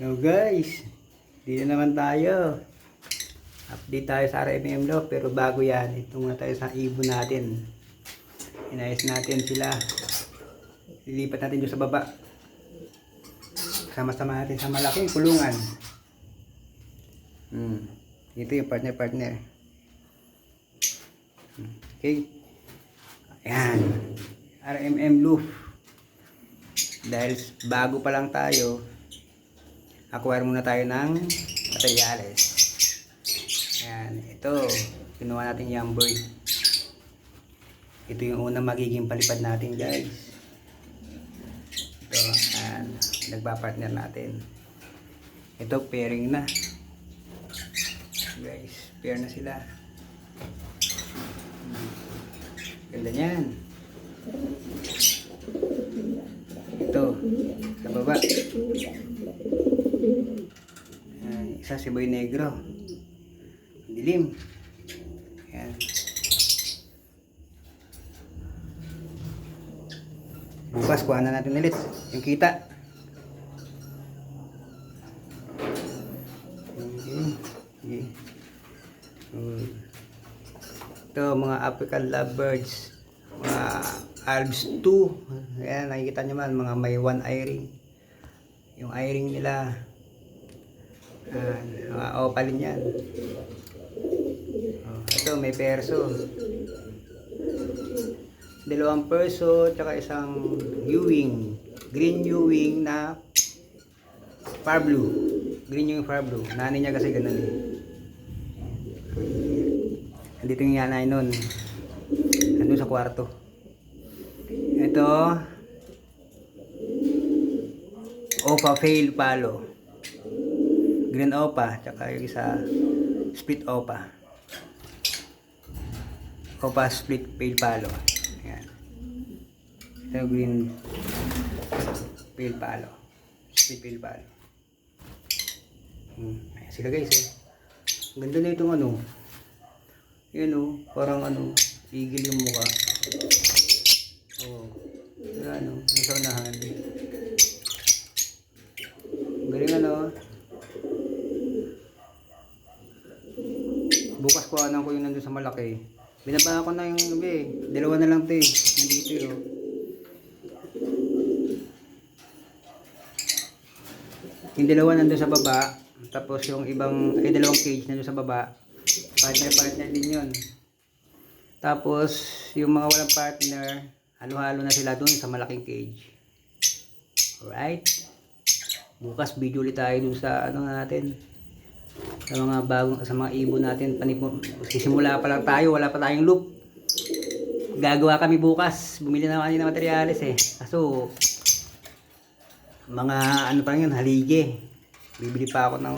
Hello guys, dito naman tayo. Update tayo sa RMM Law, pero bago yan, ito muna tayo sa ibon natin. Inayos natin sila. Lilipat natin doon sa baba. Sama-sama natin sa malaking kulungan. Hmm. Ito yung partner-partner. Okay. Ayan. RMM Loof. Dahil bago pa lang tayo, acquire muna tayo ng materyales. Ayan, ito, kinuha natin yung bird. Ito yung unang magiging palipad natin guys. Ito, ayan, nagpa-partner natin. Ito, pairing na. Guys, pair na sila. Ganda niyan. Ito, sa baba. Isa si Boy Negro. Dilim. Ayan. Bukas, kuha na natin ulit. Yung kita. Okay. Okay. Ito, mga African lovebirds. Mga Alps 2. Ayan, nakikita nyo man, mga may one eye ring. Yung eye ring nila. Ayan, mga opalin yan. Oh, ito, may perso. Dalawang perso, tsaka isang Ewing. Green Ewing na far blue. Green Ewing far blue. Nanay niya kasi ganun eh. Andito yung yanay nun. Nandun sa kwarto. Ito. Opa fail palo. Green opa. Tsaka yung isa split opa. Opa split fail palo. Ayan. Ito yung green fail palo. Split fail palo. Hmm. Ayan sila guys eh. Ganda na itong ano. Yan o, parang ano, igil yung mukha. Oh, wala ano, nasa unahan. Galing ano. Bukas kuhanan ko yung nandun sa malaki. Binaba ko na yung gabi. Dalawa na lang to eh. Nandito yun. Yung dalawa nandun sa baba. Tapos yung ibang, ay dalawang cage nandun sa baba. Partner-partner din yun. Tapos, yung mga walang partner, halo-halo na sila dun sa malaking cage. Alright? Bukas video ulit tayo dun sa ano natin. Sa mga bagong, sa mga ibon natin. Panipon, sisimula pa lang tayo, wala pa tayong loop. Gagawa kami bukas. Bumili na kami ng materyales eh. Kaso, mga ano pa yun, halige. Bibili pa ako ng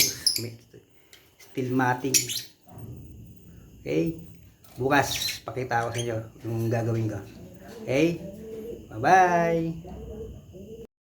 steel matting. Okay? Bukas, pakita ko sa inyo yung gagawin ko. Okay? Bye-bye!